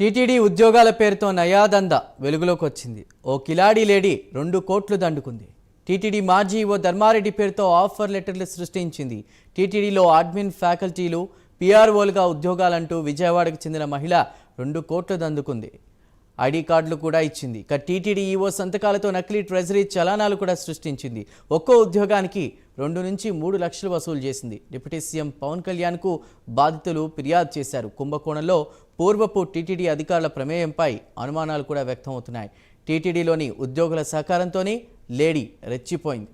TTD ఉద్యోగాల పేరుతో నయాదంద వెలుగులోకి వచ్చింది ఓ కిలాడీ లేడీ రెండు కోట్లు దండుకుంది. టీటీడీ మాజీ ఓ ధర్మారెడ్డి పేరుతో ఆఫర్ లెటర్లు సృష్టించింది. టీటీడీలో అడ్మిన్ ఫ్యాకల్టీలు పీఆర్ఓలుగా ఉద్యోగాలంటూ విజయవాడకు చెందిన మహిళ రెండు కోట్లు దందుకుంది ఐడి కార్డులు కూడా ఇచ్చింది. ఇక టీటీడీ ఈవో సంతకాలతో నకిలీ ట్రెజరీ చలానాలు కూడా సృష్టించింది. ఒక్కో ఉద్యోగానికి రెండు నుంచి మూడు లక్షలు వసూలు చేసింది. డిప్యూటీ సీఎం పవన్ కళ్యాణ్కు బాధితులు ఫిర్యాదు చేశారు. కుంభకోణంలో పూర్వపు టీటీడీ అధికారుల ప్రమేయంపై అనుమానాలు కూడా వ్యక్తమవుతున్నాయి. టీటీడీలోని ఉద్యోగుల సహకారంతోనే లేడీ రెచ్చిపోయింది.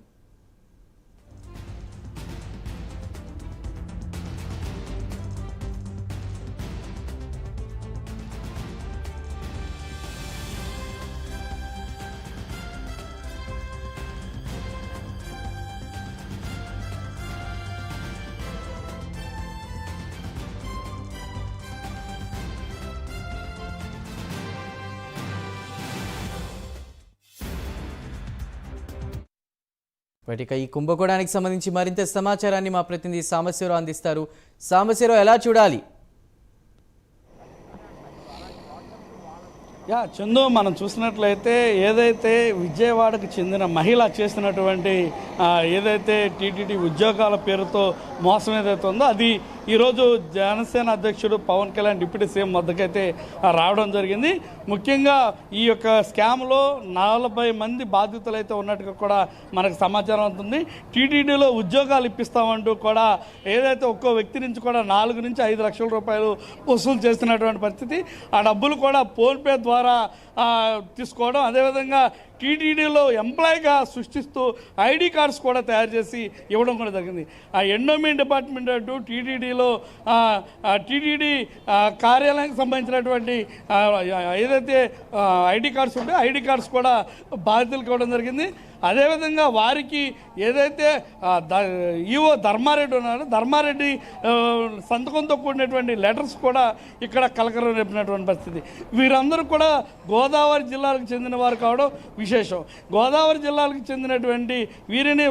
ఇక ఈ కుంభకోణానికి సంబంధించి మరింత సమాచారాన్ని మా ప్రతినిధి సాంబశివరావు అందిస్తారు. సాంబశివరావు ఎలా చూడాలి? యా చందు మనం చూసినట్లయితే ఏదైతే విజయవాడకు చెందిన మహిళ చేసినటువంటి ఏదైతే టీటీడీ ఉద్యోగాల పేరుతో మోసం ఏదైతే ఉందో అది ఈరోజు జనసేన అధ్యక్షుడు పవన్ కళ్యాణ్ డిప్యూటీ సీఎం వద్దకైతే రావడం జరిగింది. ముఖ్యంగా ఈ యొక్క స్కామ్లో నలభై మంది బాధితులు అయితే ఉన్నట్టుగా కూడా మనకు సమాచారం అవుతుంది టీటీడీలో ఉద్యోగాలు ఇప్పిస్తామంటూ కూడా ఏదైతే ఒక్కో వ్యక్తి నుంచి కూడా నాలుగు నుంచి ఐదు లక్షల రూపాయలు వసూలు చేస్తున్నటువంటి పరిస్థితి. ఆ డబ్బులు కూడా ఫోన్పే ద్వారా తీసుకోవడం. అదేవిధంగా టీటీడీలో ఎంప్లాయ్గా సృష్టిస్తూ ఐడి కార్డ్స్ కూడా తయారు చేసి ఇవ్వడం కూడా జరిగింది. ఆ ఎండోమెంట్ డిపార్ట్మెంట్ అంటూ టీటీడీలో టీటీడీ కార్యాలయానికి సంబంధించినటువంటి ఏదైతే ఐడి కార్డ్స్ ఉంటాయో ఐడి కార్డ్స్ కూడా బాధితులకు ఇవ్వడం జరిగింది. అదేవిధంగా వారికి ఏదైతే ఈవో ధర్మారెడ్డి ఉన్నారో ధర్మారెడ్డి సంతకంతో కూడినటువంటి లెటర్స్ కూడా ఇక్కడ కలకరం రేపినటువంటి పరిస్థితి. వీరందరూ కూడా గోదావరి జిల్లాలకు చెందిన వారు కావడం విశేషం. గోదావరి జిల్లాలకు చెందినటువంటి వీరిని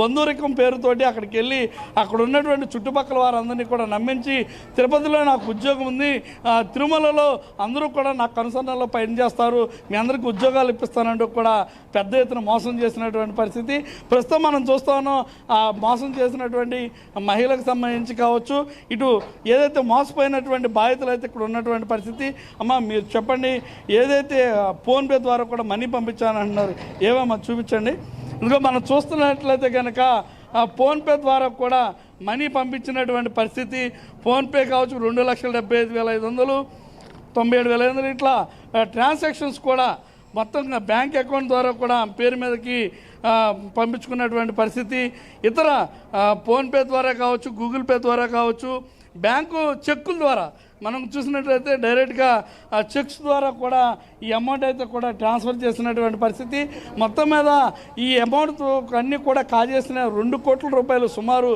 బంధురికం పేరుతోటి అక్కడికి వెళ్ళి అక్కడ ఉన్నటువంటి చుట్టుపక్కల వారందరినీ కూడా నమ్మించి తిరుపతిలో నాకు ఉద్యోగం ఉంది. తిరుమలలో అందరూ కూడా నాకు కనుసన్నలో పనిచేస్తారు మీ అందరికీ ఉద్యోగాలు ఇప్పిస్తానంటూ కూడా పెద్ద ఎత్తున మోసం చేసినటువంటి పరిస్థితి. ప్రస్తుతం మనం చూస్తామో ఆ మోసం చేసినటువంటి మహిళలకు సంబంధించి కావచ్చు ఇటు ఏదైతే మోసపోయినటువంటి బాధితులు అయితే ఇక్కడ ఉన్నటువంటి పరిస్థితి. అమ్మ మీరు చెప్పండి ఏదైతే ఫోన్పే ద్వారా కూడా మనీ పంపించాను అంటున్నారు. ఏమమ్మా చూపించండి. ఇందులో మనం చూస్తున్నట్లయితే కనుక ఫోన్పే ద్వారా కూడా మనీ పంపించినటువంటి పరిస్థితి. ఫోన్పే కావచ్చు రెండు లక్షల డెబ్బై ఐదు వేల ఐదు వందలు తొంభై ఏడు వేల ఐదు వందలు ఇట్లా ట్రాన్సాక్షన్స్ కూడా మొత్తం బ్యాంక్ అకౌంట్ ద్వారా కూడా పేరు మీదకి పంపించుకున్నటువంటి పరిస్థితి. ఇతర ఫోన్పే ద్వారా కావచ్చు గూగుల్ పే ద్వారా కావచ్చు బ్యాంకు చెక్కుల ద్వారా మనం చూసినట్లయితే డైరెక్ట్గా ఆ చెక్స్ ద్వారా కూడా ఈ అమౌంట్ అయితే కూడా ట్రాన్స్ఫర్ చేసినటువంటి పరిస్థితి. మొత్తం మీద ఈ అమౌంట్ అన్నీ కూడా కాజేసిన రెండు కోట్ల రూపాయలు సుమారు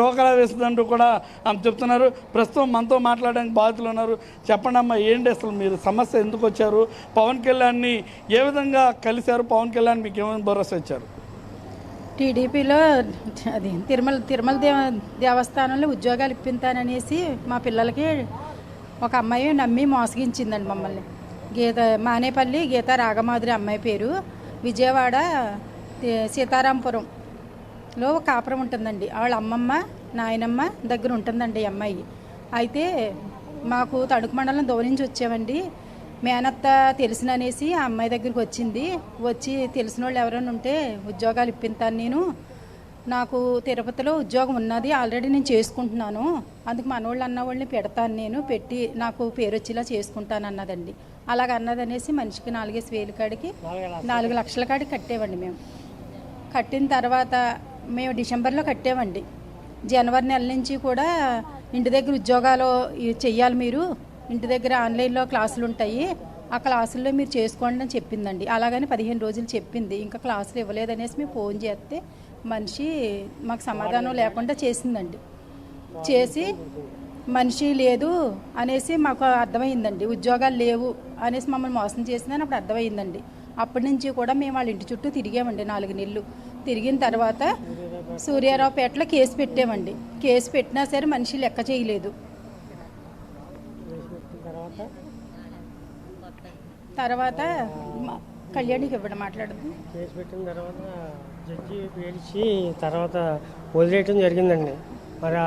టోకరా వేసిందంటూ కూడా ఆమె చెప్తున్నారు. ప్రస్తుతం మనతో మాట్లాడడానికి బాధితులు ఉన్నారు. చెప్పండి అమ్మా ఏంటి అసలు మీరు సమస్య? ఎందుకు వచ్చారు? పవన్ కళ్యాణ్ని ఏ విధంగా కలిశారు? పవన్ కళ్యాణ్ మీకు ఏమైనా భరోసా ఇచ్చారు? టీడీపీలో అది తిరుమల తిరుమల దేవ దేవస్థానంలో ఉద్యోగాలు ఇప్పింతాననేసి మా పిల్లలకి ఒక అమ్మాయి నమ్మి మోసగించిందండి మమ్మల్ని. గీత మానేపల్లి గీత రాగమాధురి అమ్మాయి పేరు. విజయవాడ సీతారాంపురంలో ఒక కాపురం ఉంటుందండి. వాళ్ళ అమ్మమ్మ నాయనమ్మ దగ్గర ఉంటుందండి ఈ అమ్మాయి. అయితే మాకు తణుకు మండలం దూరం నుంచి వచ్చామండి. మేనత్త తెలిసిననేసి ఆ అమ్మాయి దగ్గరికి వచ్చింది. వచ్చి తెలిసిన వాళ్ళు ఎవరైనా ఉంటే ఉద్యోగాలు ఇప్పిస్తాను నేను. నాకు తిరుపతిలో ఉద్యోగం ఉన్నది ఆల్రెడీ నేను చేసుకుంటున్నాను. అందుకు మనోళ్ళు అన్న వాళ్ళని పెడతాను నేను పెట్టి నాకు పేరు వచ్చేలా చేసుకుంటాను అన్నదండి. అలాగ అన్నదనేసి మనిషికి నాలుగేసి వేలు కాడికి నాలుగు లక్షల కాడికి కట్టేవండి మేము. కట్టిన తర్వాత మేము డిసెంబర్లో కట్టామండి జనవరి నెల నుంచి కూడా ఇంటి దగ్గర ఉద్యోగాలు చెయ్యాలి మీరు. ఇంటి దగ్గర ఆన్లైన్లో క్లాసులు ఉంటాయి. ఆ క్లాసుల్లో మీరు చేసుకోండి అని చెప్పిందండి. అలాగని పదిహేను రోజులు చెప్పింది. ఇంకా క్లాసులు ఇవ్వలేదనేసి మేము ఫోన్ చేస్తే మనిషి మాకు సమాధానం లేకుండా చేసిందండి. చేసి మనిషి లేదు అనేసి మాకు అర్థమైందండి. ఉద్యోగాలు లేవు అనేసి మమ్మల్ని మోసం చేసిందని అప్పుడు అర్థమైందండి. అప్పటి నుంచి కూడా మేము వాళ్ళ ఇంటి చుట్టూ తిరిగామండి నాలుగు నెలలు. తిరిగిన తర్వాత సూర్యారావుపేటలో కేసు పెట్టామండి. కేసు పెట్టినా సరే మనిషి లెక్క చేయలేదు. తర్వాత? మా- కళ్యాణికి ఇవ్వడం మాట్లాడదు కేసు పెట్టిన తర్వాత జడ్జి పేల్చి తర్వాత వదిలేయటం జరిగిందండి. మరి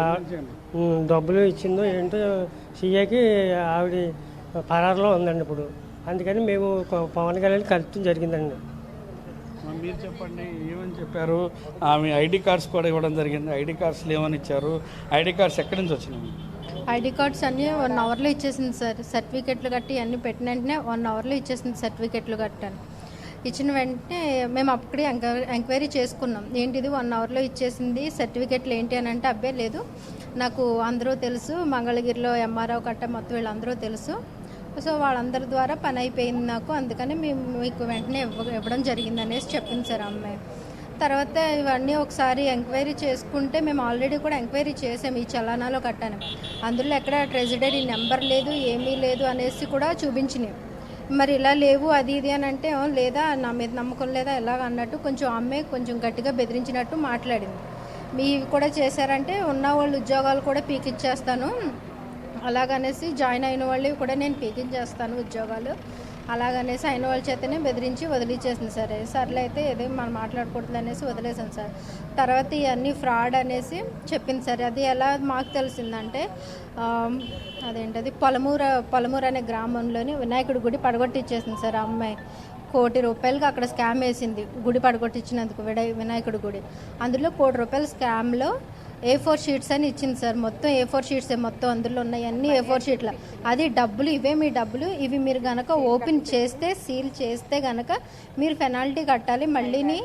డబ్బులు ఇచ్చిందో ఏంటో సీఏకి ఆవిడ పరారులో ఉందండి ఇప్పుడు. అందుకని మేము పవన్ కళ్యాణ్ కలపడం జరిగిందండి. మరి మీరు చెప్పండి ఏమని చెప్పారు? ఆమె ఐడి కార్డ్స్ కూడా ఇవ్వడం జరిగింది. ఐడి కార్డ్స్ ఏమని ఇచ్చారు. ఐడి కార్డ్స్ ఎక్కడి నుంచి వచ్చినాయి? ఐడి కార్డ్స్ అన్నీ వన్ అవర్లో ఇచ్చేసింది సార్. సర్టిఫికెట్లు కట్టి అన్నీ పెట్టిన వెంటనే వన్ అవర్లో ఇచ్చేసింది సర్టిఫికెట్లు కట్టాను. ఇచ్చిన వెంటనే మేము అప్పుడే ఎంక్వైరీ ఎంక్వైరీ చేసుకున్నాం. ఏంటిది వన్ అవర్లో ఇచ్చేసింది సర్టిఫికెట్లు ఏంటి అని అంటే అబ్బే లేదు. నాకు అందరూ తెలుసు మంగళగిరిలో ఎంఆర్ఓ కట్ట మొత్తం వీళ్ళందరూ తెలుసు. సో వాళ్ళందరి ద్వారా పని అయిపోయింది నాకు. అందుకని మేము మీకు వెంటనే ఇవ్వ ఇవ్వడం జరిగింది అనేసి చెప్పింది సార్ అమ్మాయి. తర్వాత ఇవన్నీ ఒకసారి ఎంక్వైరీ చేసుకుంటే మేము ఆల్రెడీ కూడా ఎంక్వైరీ చేసాం ఈ చలానాలో కట్టాను. అందులో ఎక్కడ ట్రెజరీ నెంబర్ లేదు ఏమీ లేదు అనేసి కూడా చూపించినాయి మరి ఇలా లేవు అది ఇది అని అంటే లేదా నా మీద నమ్మకం లేదా ఎలాగ అన్నట్టు కొంచెం అమ్మే కొంచెం గట్టిగా బెదిరించినట్టు మాట్లాడింది. మీవి కూడా చేశారంటే ఉన్న వాళ్ళు ఉద్యోగాలు కూడా పీకిచ్చేస్తాను అలాగనేసి జాయిన్ అయిన వాళ్ళు కూడా నేను పీకించేస్తాను ఉద్యోగాలు. అలాగనేసి అయిన వాళ్ళ చేతనే బెదిరించి వదిలిచ్చేసింది సరే. సర్లే అయితే ఏదో మనం మాట్లాడకూడదు అనేసి వదిలేసాను సార్. తర్వాత ఇవన్నీ ఫ్రాడ్ అనేసి చెప్పింది సార్. అది ఎలా మాకు తెలిసిందంటే అదేంటది? పొలమూర పొలమూర అనే గ్రామంలోని వినాయకుడి గుడి పడగొట్టిచ్చేసింది సార్ ఆ అమ్మాయి. కోటి రూపాయలకి అక్కడ స్కామ్ వేసింది. గుడి పడగొట్టించినందుకు విడ వినాయకుడి గుడి. అందులో కోటి రూపాయల స్కామ్లో ఏ ఫోర్ షీట్స్ అని ఇచ్చింది సార్. మొత్తం ఏ ఫోర్ షీట్స్ మొత్తం అందులో ఉన్నాయి. అన్ని ఏ ఫోర్ షీట్ల అది డబ్బులు ఇవే మీ డబ్బులు. ఇవి మీరు గనక ఓపెన్ చేస్తే సీల్ చేస్తే గనక మీరు పెనాల్టీ కట్టాలి. మళ్ళీని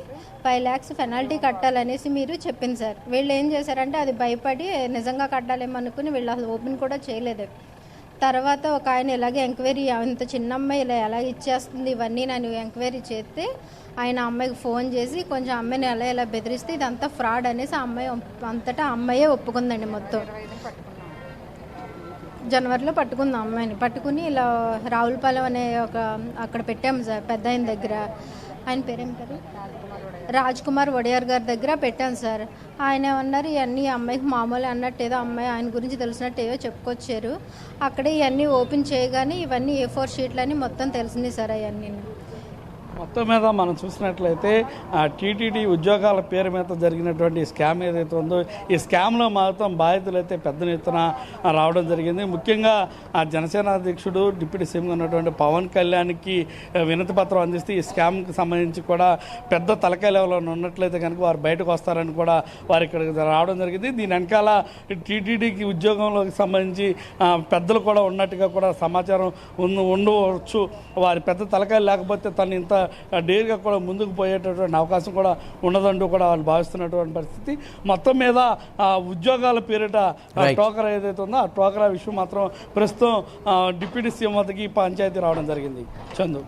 ఫైవ్ ల్యాక్స్ పెనాల్టీ కట్టాలనేసి మీరు చెప్పింది సార్. వీళ్ళు ఏం చేశారంటే అది భయపడి నిజంగా కట్టాలేమో అనుకుని వీళ్ళు అసలు ఓపెన్ కూడా చేయలేదు. తర్వాత ఒక ఆయన ఇలాగే ఎంక్వైరీ అంత చిన్న అమ్మాయి ఇలా ఎలా ఇచ్చేస్తుంది ఇవన్నీ నన్ను ఎంక్వైరీ చేస్తే ఆయన అమ్మాయికి ఫోన్ చేసి కొంచెం అమ్మాయిని ఎలా ఎలా బెదిరిస్తే ఇదంతా ఫ్రాడ్ అనేసి ఆ అమ్మాయి అంతటా అమ్మాయే ఒప్పుకుందండి మొత్తం. జనవరిలో పట్టుకుంది ఆ అమ్మాయిని. పట్టుకుని ఇలా రావులపాలెం అనే ఒక అక్కడ పెట్టాము సార్ పెద్ద ఆయన దగ్గర. ఆయన పేరేం పేరు? రాజ్ కుమార్ వడియార్ గారి దగ్గర పెట్టాను సార్. ఆయన ఏమన్నారు ఇవన్నీ అమ్మాయికి మామూలు అన్నట్టు ఏదో అమ్మాయి ఆయన గురించి తెలిసినట్టు ఏదో చెప్పుకొచ్చారు. అక్కడే ఇవన్నీ ఓపెన్ చేయగానే ఇవన్నీ ఏ ఫోర్ షీట్లని మొత్తం తెలిసింది సార్ అవన్నీ మొత్తం మీద మనం చూసినట్లయితే టీటీడీ ఉద్యోగాల పేరు మీద జరిగినటువంటి స్కామ్ ఏదైతే ఉందో ఈ స్కామ్లో మాత్రం బాధితులు అయితే పెద్ద ఎత్తున రావడం జరిగింది. ముఖ్యంగా ఆ జనసేన అధ్యక్షుడు డిప్యూటీ సీఎంగా ఉన్నటువంటి పవన్ కళ్యాణ్కి వినతి పత్రం అందిస్తే ఈ స్కామ్కి సంబంధించి కూడా పెద్ద తలకాయ లెవెల్లో ఉన్నట్లయితే కనుక వారు బయటకు వస్తారని కూడా వారు ఇక్కడికి రావడం జరిగింది. దీని వెనకాల టీటీడీకి ఉద్యోగంలోకి సంబంధించి పెద్దలు కూడా ఉన్నట్టుగా కూడా సమాచారం ఉండవచ్చు. వారి పెద్ద తలకాయలు లేకపోతే తను ఇంత డేర్గా కూడా ముందుకు పోయేటటువంటి అవకాశం కూడా ఉండదంటూ కూడా వాళ్ళు భావిస్తున్నటువంటి పరిస్థితి. మొత్తం మీద ఆ ఉద్యోగాల పేరిట. టోకరా ఏదైతే ఉందో ఆ టోకరా విషయం మాత్రం ప్రస్తుతం డిప్యూటీ సీఎం వద్దకి పంచాయతీ రావడం జరిగింది. చందు.